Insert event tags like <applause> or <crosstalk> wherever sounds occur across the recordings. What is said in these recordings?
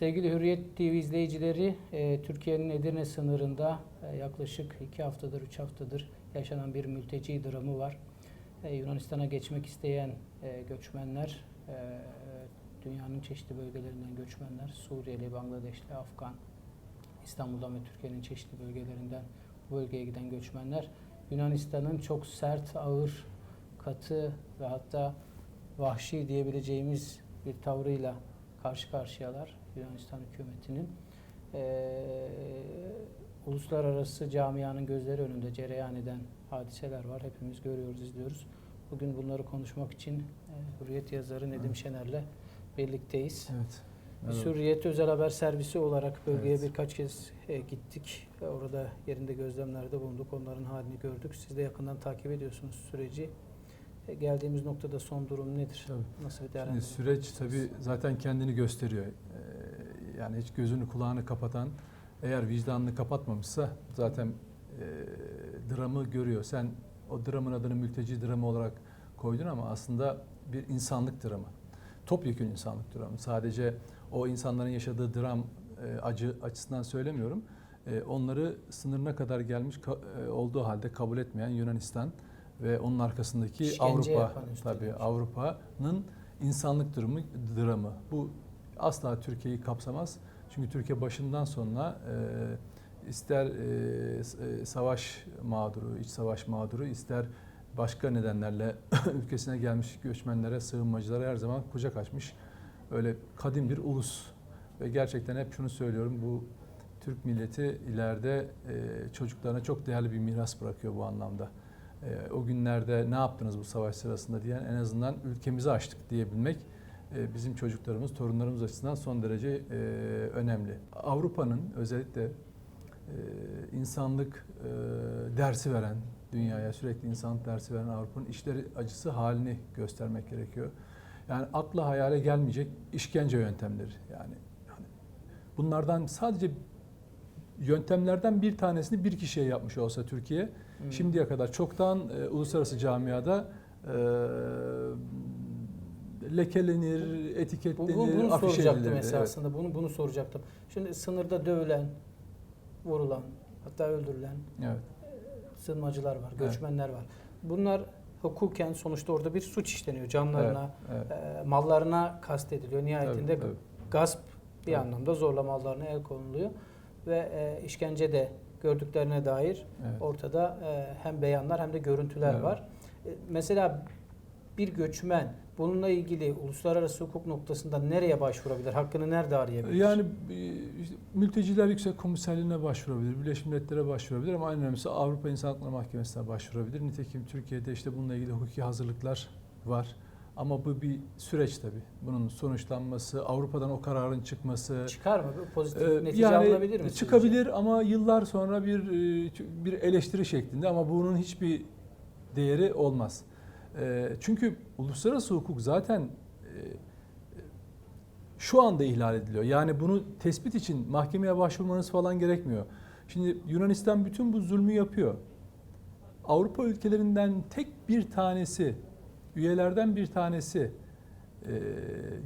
Sevgili Hürriyet TV izleyicileri, e, Türkiye'nin Edirne sınırında e, yaklaşık iki haftadır, üç haftadır yaşanan bir mülteci dramı var. E, Yunanistan'a geçmek isteyen e, göçmenler, dünyanın çeşitli bölgelerinden göçmenler, Suriyeli, Bangladeşli, Afgan, İstanbul'dan ve Türkiye'nin çeşitli bölgelerinden bu bölgeye giden göçmenler, Yunanistan'ın çok sert, ağır, katı ve hatta vahşi diyebileceğimiz bir tavrıyla karşı karşıyalar Yunanistan hükümetinin. Ee, uluslararası camianın gözleri önünde cereyan eden hadiseler var. Hepimiz görüyoruz, izliyoruz. Bugün bunları konuşmak için e, Hürriyet yazarı Nedim. Şener'le birlikteyiz. Evet. Biz Hürriyet Özel Haber Servisi olarak bölgeye Evet. birkaç kez e, gittik. E, Orada yerinde gözlemlerde bulunduk. Onların halini gördük. Siz de yakından takip ediyorsunuz süreci. E, Geldiğimiz noktada son durum nedir? Tabii. Nasıl bir değerlendirme? süreç tabii zaten kendini gösteriyor. Yani hiç gözünü kulağını kapatan eğer vicdanını kapatmamışsa zaten e, dramı görüyor. Sen o dramın adını mülteci dramı olarak koydun ama aslında bir insanlık dramı. Topyekun insanlık dramı. Sadece o insanların yaşadığı dram e, acı açısından söylemiyorum. E, onları sınırına kadar gelmiş e, olduğu halde kabul etmeyen Yunanistan ve onun arkasındaki İşkence Avrupa tabii Avrupa'nın insanlık durumu dramı. Bu asla Türkiye'yi kapsamaz. Çünkü Türkiye başından sonuna e, ister e, e, savaş mağduru, iç savaş mağduru, ister başka nedenlerle <coughs> ülkesine gelmiş göçmenlere, sığınmacılara her zaman kucak açmış. Öyle kadim bir ulus. Ve gerçekten hep şunu söylüyorum, bu Türk milleti ileride e, çocuklarına çok değerli bir miras bırakıyor bu anlamda. E, o günlerde ne yaptınız bu savaş sırasında diyen en azından ülkemizi açtık diyebilmek bizim çocuklarımız, torunlarımız açısından son derece e, önemli. Avrupa'nın özellikle e, insanlık e, dersi veren, dünyaya sürekli insanlık dersi veren Avrupa'nın işleri acısı halini göstermek gerekiyor. Yani akla hayale gelmeyecek işkence yöntemleri yani. yani bunlardan sadece yöntemlerden bir tanesini bir kişiye yapmış olsa Türkiye Hmm. Şimdiye kadar çoktan e, uluslararası camiada e, lekelenir, Bu, etiketlenir, bu, bunu afiş soracaktım edilirdi. Evet. esasında. Bunu bunu soracaktım. Şimdi sınırda dövülen, vurulan, hatta öldürülen Evet. sığınmacılar var, Evet. göçmenler var. Bunlar hukuken sonuçta orada bir suç işleniyor. Canlarına, Evet, evet. e, mallarına kastediliyor. Nihayetinde Tabii, tabii. gasp bir Tabii. anlamda zorla mallarına el konuluyor ve e, işkence de gördüklerine dair Evet. ortada e, hem beyanlar hem de görüntüler Evet. var. E, mesela bir göçmen bununla ilgili uluslararası hukuk noktasında nereye başvurabilir? Hakkını nerede arayabilir? Yani e, işte mülteciler yüksek komiserliğine başvurabilir, Birleşmiş Milletler'e başvurabilir ama en önemlisi Avrupa İnsan Hakları Mahkemesi'ne başvurabilir. Nitekim Türkiye'de işte bununla ilgili hukuki hazırlıklar var. Ama bu bir süreç tabii. Bunun sonuçlanması, Avrupa'dan o kararın çıkması, Çıkar mı? Pozitif Ee, netice yani alınabilir mi? sizce? Çıkabilir ama yıllar sonra bir e, bir eleştiri şeklinde ama bunun hiçbir değeri olmaz. E, Çünkü uluslararası hukuk zaten e, şu anda ihlal ediliyor. Yani bunu tespit için mahkemeye başvurmanız falan gerekmiyor. Şimdi Yunanistan bütün bu zulmü yapıyor. Avrupa ülkelerinden tek bir tanesi, üyelerden bir tanesi e,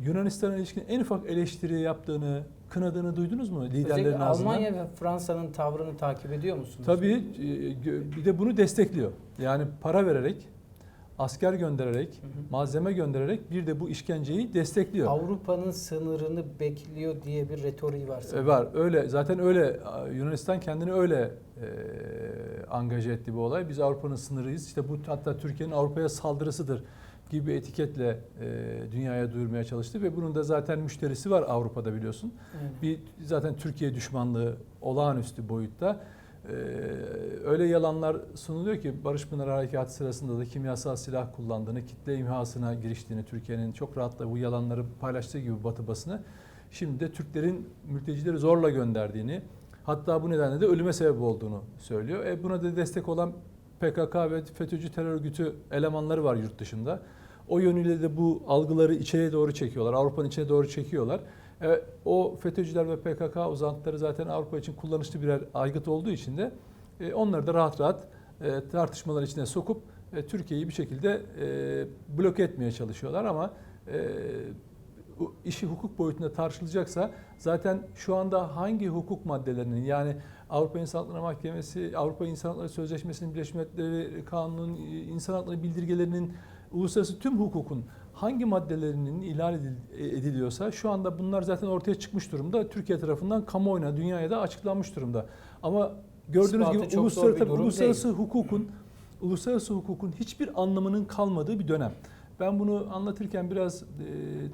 Yunanistan'a ilişkin en ufak eleştiri yaptığını, kınadığını duydunuz mu liderlerin Özellikle ağzından? Almanya ve Fransa'nın tavrını takip ediyor musunuz? Tabii e, bir de bunu destekliyor. Yani para vererek, asker göndererek, Hı hı. malzeme göndererek bir de bu işkenceyi destekliyor. Avrupa'nın sınırını bekliyor diye bir retoriği var. E, sanırım. var öyle zaten öyle Yunanistan kendini öyle e, angaje etti bu olay. Biz Avrupa'nın sınırıyız. İşte bu hatta Türkiye'nin Avrupa'ya saldırısıdır gibi etiketle e, dünyaya duyurmaya çalıştı ve bunun da zaten müşterisi var Avrupa'da biliyorsun. Aynen. Bir zaten Türkiye düşmanlığı olağanüstü boyutta. Ee, öyle yalanlar sunuluyor ki Barış Pınar Harekatı sırasında da kimyasal silah kullandığını, kitle imhasına giriştiğini Türkiye'nin çok rahatla bu yalanları paylaştığı gibi Batı basını. Şimdi de Türklerin mültecileri zorla gönderdiğini, hatta bu nedenle de ölüme sebep olduğunu söylüyor. E buna da destek olan PKK ve FETÖ'cü terör örgütü elemanları var yurt dışında. O yönüyle de bu algıları içeriye doğru çekiyorlar. Avrupa'nın içine doğru çekiyorlar. E, o FETÖ'cüler ve PKK uzantıları zaten Avrupa için kullanışlı birer aygıt olduğu için de e, onları da rahat rahat e, tartışmalar içine sokup e, Türkiye'yi bir şekilde e, bloke etmeye çalışıyorlar ama e, işi hukuk boyutunda tartışılacaksa zaten şu anda hangi hukuk maddelerinin yani Avrupa İnsan Hakları Mahkemesi, Avrupa İnsan Hakları Sözleşmesi'nin, Birleşmiş Milletleri Kanunu'nun, insan hakları bildirgelerinin, uluslararası tüm hukukun hangi maddelerinin ihlal edil- ediliyorsa şu anda bunlar zaten ortaya çıkmış durumda. Türkiye tarafından kamuoyuna, dünyaya da açıklanmış durumda. Ama gördüğünüz İspatı gibi uluslararası, uluslararası hukukun uluslararası hukukun hiçbir anlamının kalmadığı bir dönem. Ben bunu anlatırken biraz e,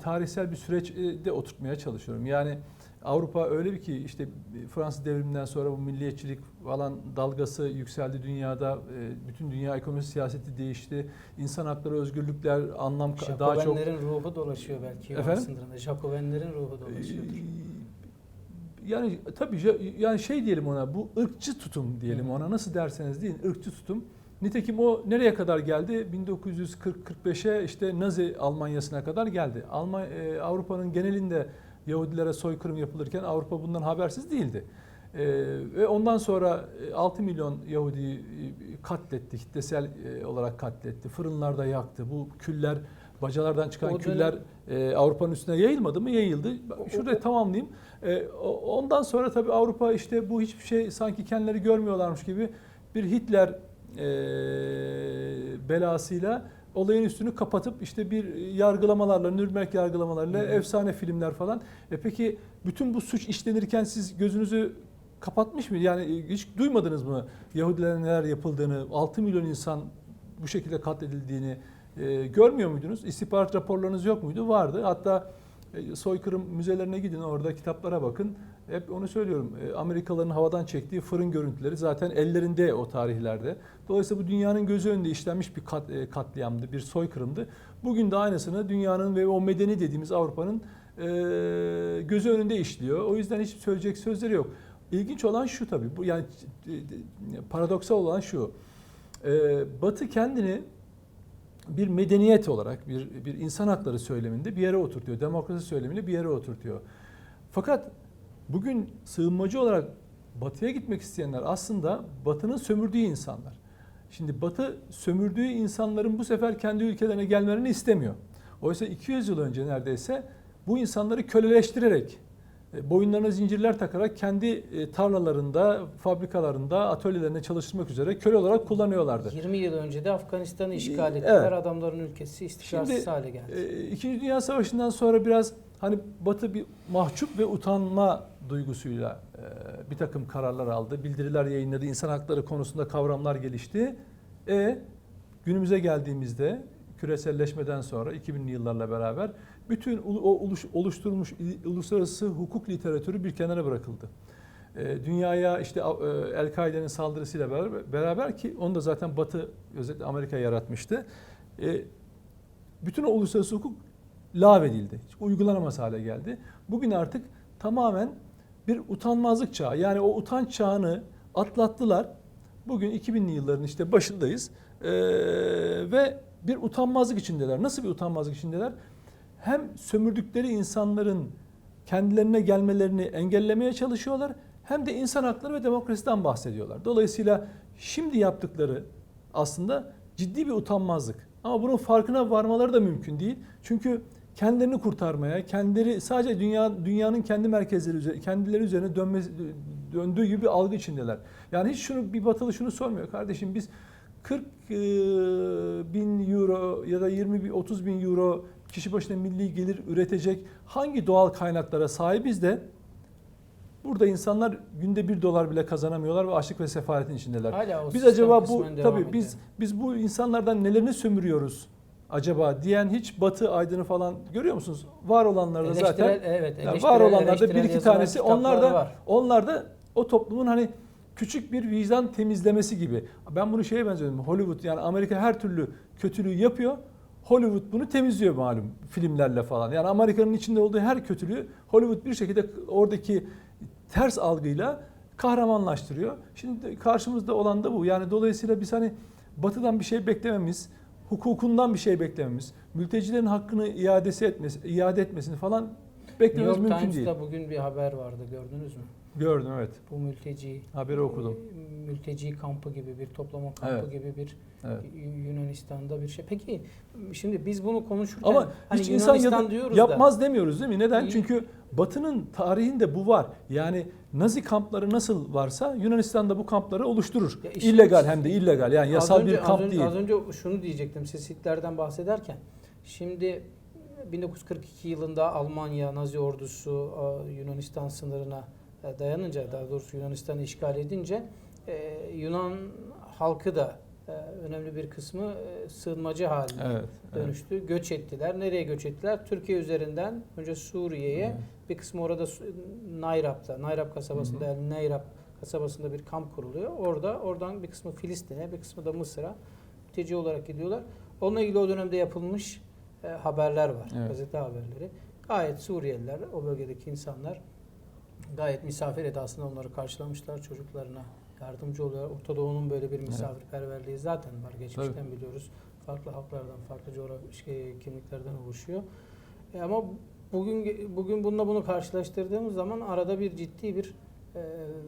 tarihsel bir süreçte oturtmaya çalışıyorum. Yani Avrupa öyle bir ki işte Fransız devriminden sonra bu milliyetçilik falan dalgası yükseldi dünyada. E, bütün dünya ekonomi siyaseti değişti. İnsan hakları, özgürlükler anlam daha çok Jacobenlerin ruhu dolaşıyor belki Efendim? sınırında. Jacobenlerin ruhu dolaşıyordur. Ee, Yani tabii yani şey diyelim ona bu ırkçı tutum diyelim Hı. ona nasıl derseniz deyin ırkçı tutum. Nitekim o nereye kadar geldi? 1940-45'e işte Nazi Almanyası'na kadar geldi. Alman e, Avrupa'nın genelinde Yahudilere soykırım yapılırken Avrupa bundan habersiz değildi. E, ve ondan sonra e, 6 milyon Yahudi e, katletti, kitlesel e, olarak katletti. Fırınlarda yaktı. Bu küller, bacalardan çıkan O dönem- küller e, Avrupa'nın üstüne yayılmadı mı? Yayıldı. Şurada o- tamamlayayım. E, ondan sonra tabii Avrupa işte bu hiçbir şey sanki kendileri görmüyorlarmış gibi bir Hitler e, belasıyla olayın üstünü kapatıp işte bir yargılamalarla, Nürnberg yargılamalarıyla Hı hı. efsane filmler falan. E peki bütün bu suç işlenirken siz gözünüzü kapatmış mı? Yani hiç duymadınız mı Yahudilere neler yapıldığını, 6 milyon insan bu şekilde katledildiğini e, görmüyor muydunuz? İstihbarat raporlarınız yok muydu? Vardı. Hatta e, soykırım müzelerine gidin orada kitaplara bakın. Hep onu söylüyorum. E, Amerikalıların havadan çektiği fırın görüntüleri zaten ellerinde o tarihlerde. Dolayısıyla bu dünyanın gözü önünde işlenmiş bir kat, e, katliamdı, bir soykırımdı. Bugün de aynısını dünyanın ve o medeni dediğimiz Avrupa'nın e, gözü önünde işliyor. O yüzden hiç söyleyecek sözleri yok. İlginç olan şu tabii. Bu yani paradoksal olan şu. Batı kendini bir medeniyet olarak, bir, bir insan hakları söyleminde bir yere oturtuyor. Demokrasi söyleminde bir yere oturtuyor. Fakat bugün sığınmacı olarak batıya gitmek isteyenler aslında batının sömürdüğü insanlar. Şimdi batı sömürdüğü insanların bu sefer kendi ülkelerine gelmelerini istemiyor. Oysa 200 yıl önce neredeyse bu insanları köleleştirerek, e, boyunlarına zincirler takarak kendi e, tarlalarında, fabrikalarında, atölyelerinde çalıştırmak üzere köle olarak kullanıyorlardı. 20 yıl önce de Afganistan'ı işgal Evet. ettiler. Adamların ülkesi istikrarsız Şimdi, hale geldi. E, İkinci Dünya Savaşı'ndan sonra biraz hani Batı bir mahcup ve utanma duygusuyla e, bir takım kararlar aldı. Bildiriler yayınladı. İnsan hakları konusunda kavramlar gelişti. E günümüze geldiğimizde küreselleşmeden sonra 2000'li yıllarla beraber bütün o oluş- oluşturulmuş uluslararası hukuk literatürü bir kenara bırakıldı. E, Dünyaya işte e, El-Kaide'nin saldırısıyla beraber, ki onu da zaten Batı özellikle Amerika yaratmıştı. Bütün o uluslararası hukuk lağvedildi. Hiç uygulanamaz hale geldi. Bugün artık tamamen bir utanmazlık çağı. Yani o utanç çağını atlattılar. Bugün 2000'li yılların işte başındayız. Ee, ve bir utanmazlık içindeler. Nasıl bir utanmazlık içindeler? Hem sömürdükleri insanların kendilerine gelmelerini engellemeye çalışıyorlar hem de insan hakları ve demokrasiden bahsediyorlar. Dolayısıyla şimdi yaptıkları aslında ciddi bir utanmazlık. Ama bunun farkına varmaları da mümkün değil. Çünkü kendilerini kurtarmaya, kendileri sadece dünya dünyanın kendi merkezleri kendileri üzerine dönme, döndüğü gibi bir algı içindeler. Yani hiç şunu bir batılı şunu sormuyor. Kardeşim biz 40 e, bin euro ya da 20 bin 30 bin euro kişi başına milli gelir üretecek hangi doğal kaynaklara sahibiz de burada insanlar günde 1 dolar bile kazanamıyorlar ve açlık ve sefaletin içindeler. Hala o Biz acaba bu tabii biz biz bu insanlardan nelerini sömürüyoruz acaba diyen hiç Batı aydını falan görüyor musunuz? Var olanlarda Eleştirel- zaten evet, yani var olanlarda bir iki tanesi onlar da var. onlar da o toplumun hani küçük bir vicdan temizlemesi gibi. Ben bunu şeye benziyorum. Hollywood yani Amerika her türlü kötülüğü yapıyor. Hollywood bunu temizliyor malum filmlerle falan. Yani Amerika'nın içinde olduğu her kötülüğü Hollywood bir şekilde oradaki ters algıyla kahramanlaştırıyor. Şimdi karşımızda olan da bu. Yani dolayısıyla biz hani batıdan bir şey beklememiz, hukukundan bir şey beklememiz, mültecilerin hakkını iadesi etmesi, iade etmesini falan New beklememiz York mümkün değil. Times'ta bugün bir haber vardı gördünüz mü? Gördüm evet. Bu mülteci Haberi okudum. e, mülteci kampı gibi bir toplama kampı Evet. gibi bir Evet. Yunanistan'da bir şey. Peki şimdi biz bunu konuşurken Ama hani hiç insan Yunanistan ya- diyoruz da yapmaz demiyoruz değil mi? Neden? İyi. Çünkü Batı'nın tarihinde bu var. Yani Nazi kampları nasıl varsa Yunanistan'da bu kampları oluşturur. Ya işin- illegal hem de illegal. Yani yasal önce- bir kamp az önce, değil. Az önce şunu diyecektim siz Hitler'den bahsederken. Şimdi 1942 yılında Almanya Nazi ordusu a, Yunanistan sınırına e, dayanınca daha doğrusu Yunanistan'ı işgal edince e, Yunan halkı da e, önemli bir kısmı e, sığınmacı haline Evet. evet. dönüştü. Göç ettiler. Nereye göç ettiler? Türkiye üzerinden önce Suriye'ye Evet. bir kısmı orada Nayrap'ta, Nayrap kasabasında Hı hı. yani Nayrap kasabasında bir kamp kuruluyor. Orada oradan bir kısmı Filistin'e, bir kısmı da Mısır'a mülteci olarak gidiyorlar. Onunla ilgili o dönemde yapılmış e, haberler var. Evet. Gazete haberleri. Gayet Suriyeliler, o bölgedeki insanlar gayet misafir edasında onları karşılamışlar. Çocuklarına yardımcı oluyor. Orta Doğu'nun böyle bir misafirperverliği zaten var. Geçmişten biliyoruz. Farklı halklardan, farklı coğrafi şey, kimliklerden oluşuyor. E ama bugün bugün bununla bunu karşılaştırdığımız zaman arada bir ciddi bir e,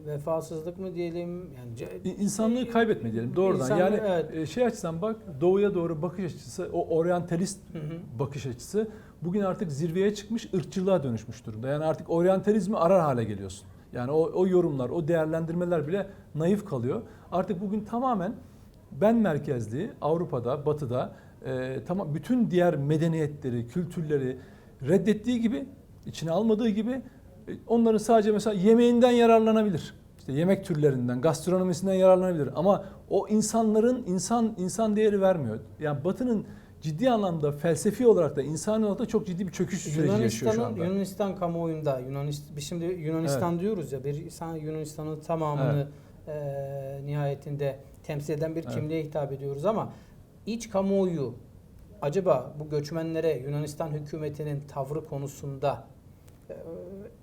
vefasızlık mı diyelim yani İnsanlığı kaybetme diyelim doğrudan. İnsanlığı, yani evet. e, şey açıdan bak doğuya doğru bakış açısı, o oryantalist Hı hı. bakış açısı bugün artık zirveye çıkmış, ırkçılığa dönüşmüş durumda. Yani artık oryantalizmi arar hale geliyorsun. Yani o, o yorumlar, o değerlendirmeler bile naif kalıyor. Artık bugün tamamen ben merkezli Avrupa'da, Batı'da e, tamam bütün diğer medeniyetleri, kültürleri reddettiği gibi, içine almadığı gibi onların sadece mesela yemeğinden yararlanabilir. İşte yemek türlerinden, gastronomisinden yararlanabilir ama o insanların insan insan değeri vermiyor. Yani Batı'nın ciddi anlamda felsefi olarak da insani olarak da çok ciddi bir çöküş süreci yaşıyor şu anda. Yunanistan kamuoyunda Yunanist biz şimdi Yunanistan diyoruz ya bir insan Yunanistan'ın tamamını e, nihayetinde temsil eden bir Evet. kimliğe hitap ediyoruz ama iç kamuoyu acaba bu göçmenlere Yunanistan hükümetinin tavrı konusunda e,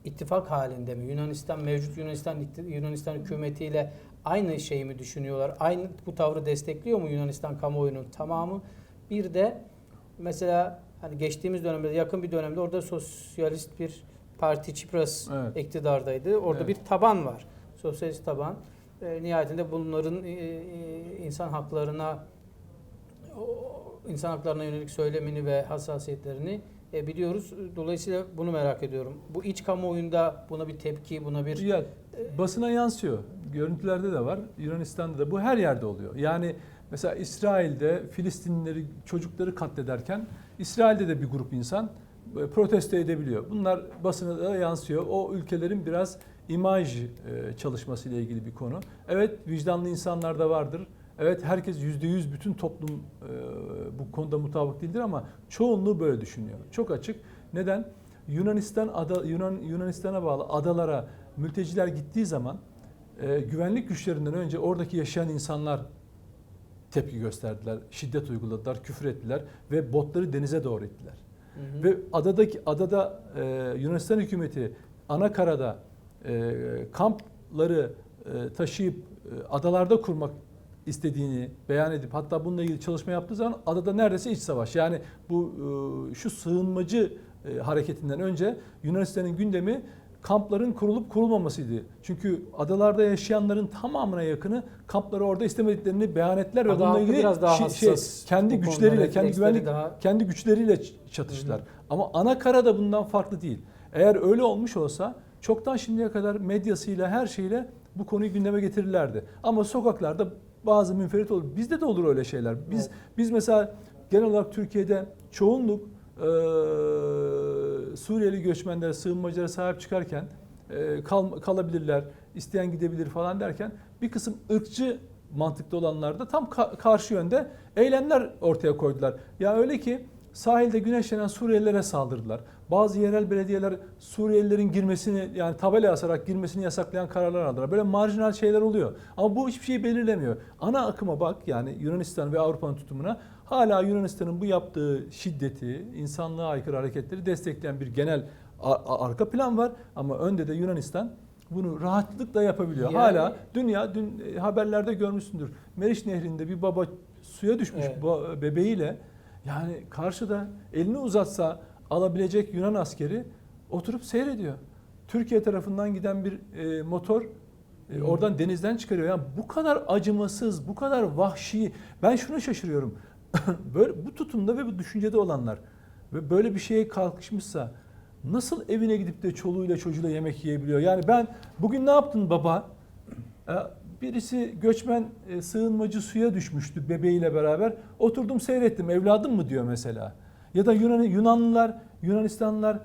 ittifak halinde mi? Yunanistan mevcut Yunanistan Yunanistan hükümetiyle aynı şeyi mi düşünüyorlar? Aynı bu tavrı destekliyor mu Yunanistan kamuoyunun tamamı? Bir de mesela hani geçtiğimiz dönemde yakın bir dönemde orada sosyalist bir parti Çipras Evet. iktidardaydı. Orada Evet. bir taban var. Sosyalist taban. E, nihayetinde bunların e, e, insan haklarına o insan haklarına yönelik söylemini ve hassasiyetlerini e, biliyoruz. Dolayısıyla bunu merak ediyorum. Bu iç kamuoyunda buna bir tepki, buna bir Ya basına yansıyor. Görüntülerde de var. Yunanistan'da da bu her yerde oluyor. Yani mesela İsrail'de Filistinlileri çocukları katlederken İsrail'de de bir grup insan e, protesto edebiliyor. Bunlar basına da yansıyor. O ülkelerin biraz imaj e, çalışması ile ilgili bir konu. Evet vicdanlı insanlar da vardır. Evet herkes yüzde yüz bütün toplum e, bu konuda mutabık değildir ama çoğunluğu böyle düşünüyor. Çok açık. Neden? Yunanistan ada Yunan Yunanistan'a bağlı adalara mülteciler gittiği zaman e, güvenlik güçlerinden önce oradaki yaşayan insanlar tepki gösterdiler, şiddet uyguladılar, küfür ettiler ve botları denize doğru ettiler. Hı hı. Ve adadaki adada e, Yunanistan hükümeti ana karada e, kampları e, taşıyıp e, adalarda kurmak istediğini beyan edip hatta bununla ilgili çalışma yaptığı zaman adada neredeyse iç savaş. Yani bu e, şu sığınmacı e, hareketinden önce Yunanistan'ın gündemi kampların kurulup kurulmamasıydı. Çünkü adalarda yaşayanların tamamına yakını kampları orada istemediklerini beyan ettiler ve bununla ilgili biraz daha şey, hassas. kendi Bu konuda güçleriyle, kendi güvenlik daha- kendi güçleriyle çatıştılar. Hı hı. Ama ana kara da bundan farklı değil. Eğer öyle olmuş olsa çoktan şimdiye kadar medyasıyla her şeyle bu konuyu gündeme getirirlerdi. Ama sokaklarda bazı münferit olur. Bizde de olur öyle şeyler. Biz Evet. biz mesela genel olarak Türkiye'de çoğunluk eee, Suriyeli göçmenlere, sığınmacılara sahip çıkarken eee, kal, kalabilirler, isteyen gidebilir falan derken bir kısım ırkçı mantıklı olanlar da tam ka- karşı yönde eylemler ortaya koydular. Ya öyle ki sahilde güneşlenen Suriyelilere saldırdılar. Bazı yerel belediyeler Suriyelilerin girmesini yani tabela asarak girmesini yasaklayan kararlar aldılar. Böyle marjinal şeyler oluyor. Ama bu hiçbir şeyi belirlemiyor. Ana akıma bak yani Yunanistan ve Avrupa'nın tutumuna hala Yunanistan'ın bu yaptığı şiddeti, insanlığa aykırı hareketleri destekleyen bir genel arka plan var. Ama önde de Yunanistan bunu rahatlıkla yapabiliyor. Yani- Hala dünya dün e, haberlerde görmüşsündür. Meriç Nehri'nde bir baba suya düşmüş Evet. ba- bebeğiyle yani karşıda elini uzatsa alabilecek Yunan askeri oturup seyrediyor. Türkiye tarafından giden bir e, motor e, oradan denizden çıkarıyor. Yani bu kadar acımasız, bu kadar vahşi. Ben şuna şaşırıyorum. <laughs> böyle bu tutumda ve bu düşüncede olanlar ve böyle bir şeye kalkışmışsa nasıl evine gidip de çoluğuyla çocuğuyla yemek yiyebiliyor? Yani ben bugün ne yaptın baba? E, Birisi göçmen e, sığınmacı suya düşmüştü bebeğiyle beraber. Oturdum seyrettim. Evladım mı diyor mesela. Ya da Yunan, Yunanlılar, Yunanistanlılar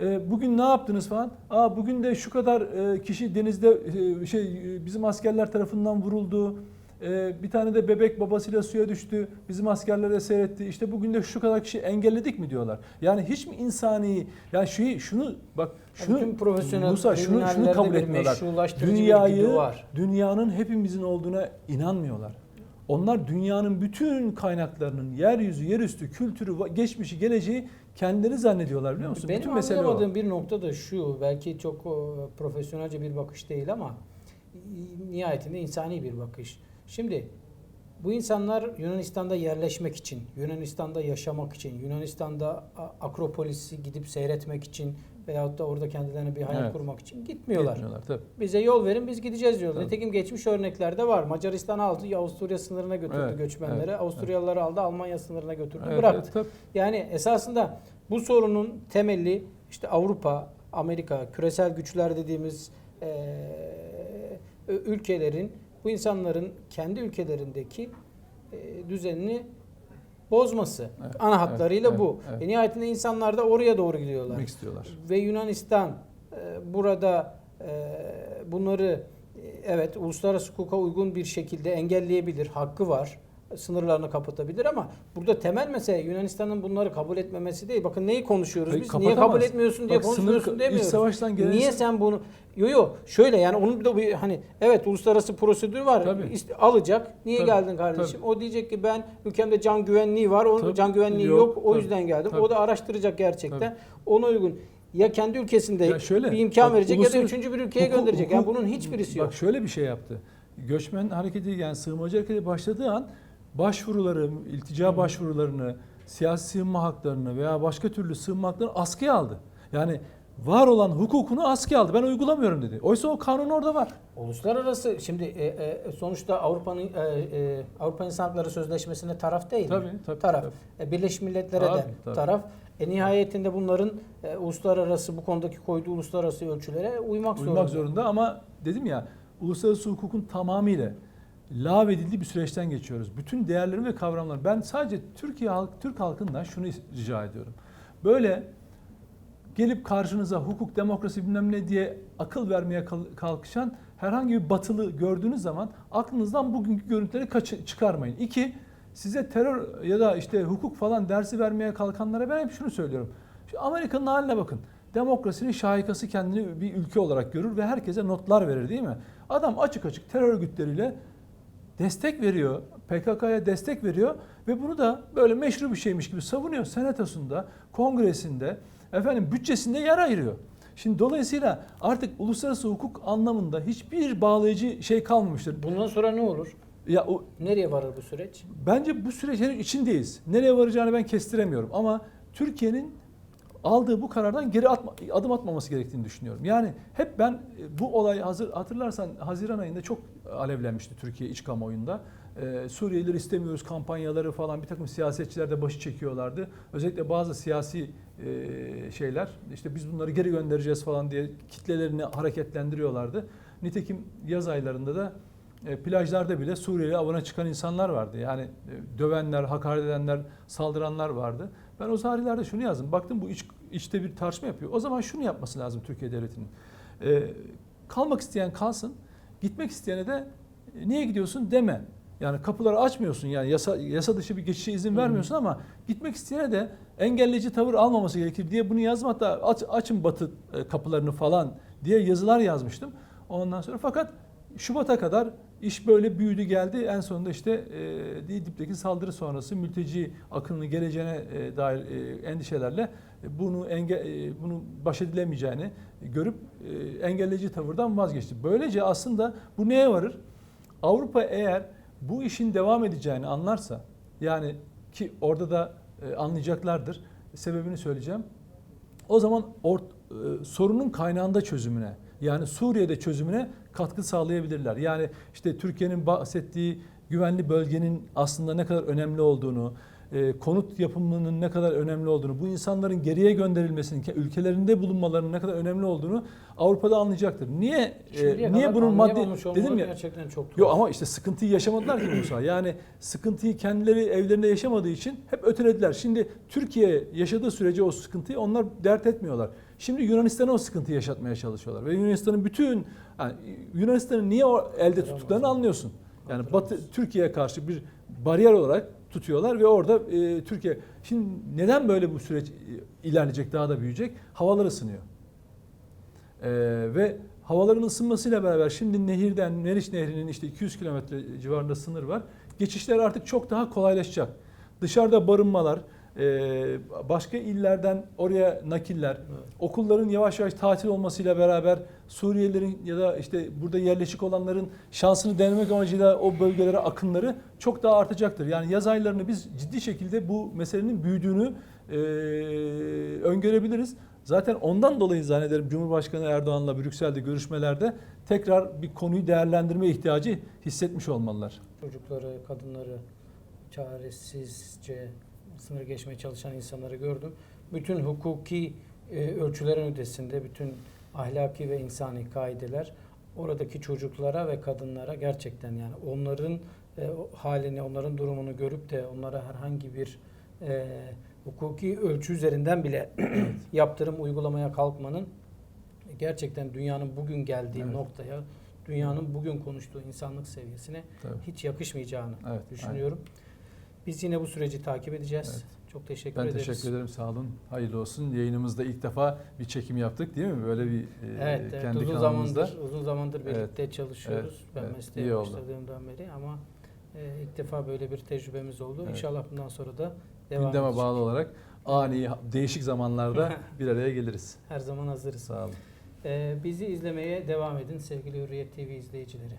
e, bugün ne yaptınız falan? Aa bugün de şu kadar e, kişi denizde e, şey e, bizim askerler tarafından vuruldu. E, bir tane de bebek babasıyla suya düştü. Bizim askerler de seyretti. İşte bugün de şu kadar kişi engelledik mi diyorlar. Yani hiç mi insani yani şeyi şunu bak şunu Bütün profesyonel Musa şunu şunu kabul etmiyorlar. Dünyayı dünyanın hepimizin olduğuna inanmıyorlar. Onlar dünyanın bütün kaynaklarının yeryüzü, yerüstü, kültürü, geçmişi, geleceği kendileri zannediyorlar biliyor musun? Benim bütün mesele o. anlayamadığım bir nokta da şu, belki çok o, profesyonelce bir bakış değil ama nihayetinde insani bir bakış. Şimdi bu insanlar Yunanistan'da yerleşmek için, Yunanistan'da yaşamak için, Yunanistan'da Akropolis'i gidip seyretmek için veyahut da orada kendilerine bir hayat Evet. kurmak için gitmiyorlar. Gitmiyorlar tabii. Bize yol verin biz gideceğiz diyorlar. Tabii. Nitekim geçmiş örneklerde var. Macaristan aldı, Avusturya sınırına götürdü Evet, göçmenleri. evet, Avusturyalıları aldı, Almanya sınırına götürdü, Evet, bıraktı. evet, tabii. Yani esasında bu sorunun temeli işte Avrupa, Amerika, küresel güçler dediğimiz ö- ülkelerin bu insanların kendi ülkelerindeki eee, düzenini bozması. Evet, Ana hatlarıyla evet, bu. evet. E, nihayetinde insanlar da oraya doğru gidiyorlar. Gitmek istiyorlar. Ve Yunanistan e, burada e, bunları e, evet uluslararası hukuka uygun bir şekilde engelleyebilir. Hakkı var. Sınırlarını kapatabilir ama burada temel mesele Yunanistan'ın bunları kabul etmemesi değil. Bakın neyi konuşuyoruz Hayır, biz? Niye kapatamaz. kabul etmiyorsun diye Bak, sınır- konuşmuyorsun iç demiyoruz. savaştan gelen Niye sen bunu Yo yo şöyle yani onun da bir hani evet uluslararası prosedür var. Tabii. Alacak. Niye Tabii, geldin kardeşim? O diyecek ki ben ülkemde can güvenliği var. O Tabii, can güvenliği yok, yok. O tabii, yüzden geldim. tabii. O da araştıracak gerçekten. Tabii. Ona uygun ya kendi ülkesinde Ya şöyle, bir imkan bak, verecek ya da üçüncü bir ülkeye hukuk- gönderecek. Yani hukuk- bunun hiçbirisi yok. Bak şöyle bir şey yaptı. Göçmen hareketi yani sığınmacı hareketi başladığı an başvuruları, iltica başvurularını, siyasi sığınma haklarını veya başka türlü sığınma haklarını askıya aldı. Yani var olan hukukunu askıya aldı. Ben uygulamıyorum dedi. Oysa o kanun orada var. Uluslararası şimdi e, e, sonuçta Avrupa'nın e, e, Avrupa İnsan Hakları Sözleşmesi'ne taraf değil. mi? Tabii, tabii, taraf. tabii. E, Birleşmiş Milletler'e Tabii, de tabii. taraf. E, nihayetinde bunların e, uluslararası bu konudaki koyduğu uluslararası ölçülere uymak, Uymak zorunda ama dedim ya uluslararası hukukun tamamıyla lağvedildiği bir süreçten geçiyoruz. Bütün değerleri ve kavramlar. Ben sadece Türkiye halk, Türk halkından şunu rica ediyorum. Böyle gelip karşınıza hukuk, demokrasi bilmem ne diye akıl vermeye kal- kalkışan herhangi bir batılı gördüğünüz zaman aklınızdan bugünkü görüntüleri kaçı- çıkarmayın. İki, size terör ya da işte hukuk falan dersi vermeye kalkanlara ben hep şunu söylüyorum. Amerika'nın haline bakın. Demokrasinin şahikası kendini bir ülke olarak görür ve herkese notlar verir değil mi? Adam açık açık terör örgütleriyle destek veriyor. PKK'ya destek veriyor ve bunu da böyle meşru bir şeymiş gibi savunuyor. Senatosunda, kongresinde, efendim bütçesinde yer ayırıyor. Şimdi dolayısıyla artık uluslararası hukuk anlamında hiçbir bağlayıcı şey kalmamıştır. Bundan sonra ne olur? Ya o, Nereye varır bu süreç? bence bu süreç henüz içindeyiz. Nereye varacağını ben kestiremiyorum ama Türkiye'nin aldığı bu karardan geri atma, adım atmaması gerektiğini düşünüyorum. Yani hep ben e, bu olay hazır hatırlarsan Haziran ayında çok alevlenmişti Türkiye iç kamuoyunda. Ee, Suriyelileri istemiyoruz kampanyaları falan bir takım siyasetçiler de başı çekiyorlardı. Özellikle bazı siyasi e, şeyler işte biz bunları geri göndereceğiz falan diye kitlelerini hareketlendiriyorlardı. Nitekim yaz aylarında da e, plajlarda bile Suriyeli avına çıkan insanlar vardı. Yani e, dövenler, hakaret edenler, saldıranlar vardı. Ben o tarihlerde şunu yazdım. Baktım bu iç, içte bir tartışma yapıyor. O zaman şunu yapması lazım Türkiye Devleti'nin. E, kalmak isteyen kalsın, gitmek isteyene de e, niye gidiyorsun deme. Yani kapıları açmıyorsun yani yasa, yasa dışı bir geçişe izin vermiyorsun ama gitmek isteyene de engelleyici tavır almaması gerekir diye bunu yazdım. Hatta aç, açın batı e, kapılarını falan diye yazılar yazmıştım. Ondan sonra fakat Şubat'a kadar iş böyle büyüdü geldi. En sonunda işte e, İdlib'deki saldırı sonrası mülteci akınının geleceğine e, dair e, endişelerle e, bunu enge, e, bunu baş edilemeyeceğini görüp e, engelleyici tavırdan vazgeçti. Böylece aslında bu neye varır? Avrupa eğer bu işin devam edeceğini anlarsa yani ki orada da e, anlayacaklardır. Sebebini söyleyeceğim. O zaman or- e, sorunun kaynağında çözümüne yani Suriye'de çözümüne katkı sağlayabilirler. Yani işte Türkiye'nin bahsettiği güvenli bölgenin aslında ne kadar önemli olduğunu, e, konut yapımının ne kadar önemli olduğunu, bu insanların geriye gönderilmesinin, ke- ülkelerinde bulunmalarının ne kadar önemli olduğunu Avrupa'da anlayacaktır. Niye e, niye bunun maddi dedim ya gerçekten çok Yok ama işte sıkıntıyı yaşamadılar ki Musa. Yani sıkıntıyı kendileri evlerinde yaşamadığı için hep ötelediler. Şimdi Türkiye yaşadığı sürece o sıkıntıyı onlar dert etmiyorlar. Şimdi Yunanistan'a o sıkıntıyı yaşatmaya çalışıyorlar. Ve Yunanistan'ın bütün yani Yunanistan'ı niye elde tuttuklarını anlıyorsun. Yani Batı Türkiye'ye karşı bir bariyer olarak tutuyorlar ve orada e, Türkiye şimdi neden böyle bu süreç e, ilerleyecek daha da büyüyecek? Havalar ısınıyor. Ee, ve havaların ısınmasıyla beraber şimdi nehirden Meriç Nehri'nin işte 200 kilometre civarında sınır var. Geçişler artık çok daha kolaylaşacak. Dışarıda barınmalar, e, başka illerden oraya nakiller, Evet. okulların yavaş yavaş tatil olmasıyla beraber Suriyelilerin ya da işte burada yerleşik olanların şansını denemek amacıyla o bölgelere akınları çok daha artacaktır. Yani yaz aylarını biz ciddi şekilde bu meselenin büyüdüğünü e, öngörebiliriz. Zaten ondan dolayı zannederim Cumhurbaşkanı Erdoğan'la Brüksel'de görüşmelerde tekrar bir konuyu değerlendirme ihtiyacı hissetmiş olmalılar. Çocukları, kadınları çaresizce sınır geçmeye çalışan insanları gördüm. Bütün hukuki e, ölçülerin ötesinde bütün ahlaki ve insani kaideler oradaki çocuklara ve kadınlara gerçekten yani onların e, halini, onların durumunu görüp de onlara herhangi bir e, hukuki ölçü üzerinden bile <clears throat> yaptırım uygulamaya kalkmanın gerçekten dünyanın bugün geldiği Evet. noktaya, dünyanın bugün konuştuğu insanlık seviyesine Tabii. hiç yakışmayacağını Evet, düşünüyorum. Biz yine bu süreci takip edeceğiz. Evet. Çok teşekkür Ben ederiz. teşekkür ederim. Sağ olun. Hayırlı olsun. Yayınımızda ilk defa bir çekim yaptık değil mi? Böyle bir e, Evet, evet kendi uzun kanalımızda. zamandır uzun zamandır Evet, birlikte çalışıyoruz. evet, ben evet, mesleğe başladığımdan beri ama e, ilk defa böyle bir tecrübemiz oldu. Evet. İnşallah bundan sonra da devam Gündeme edecek. bağlı olarak ani değişik zamanlarda <laughs> bir araya geliriz. Her zaman hazırız. Sağ olun. E, bizi izlemeye devam edin sevgili Hürriyet TV izleyicileri.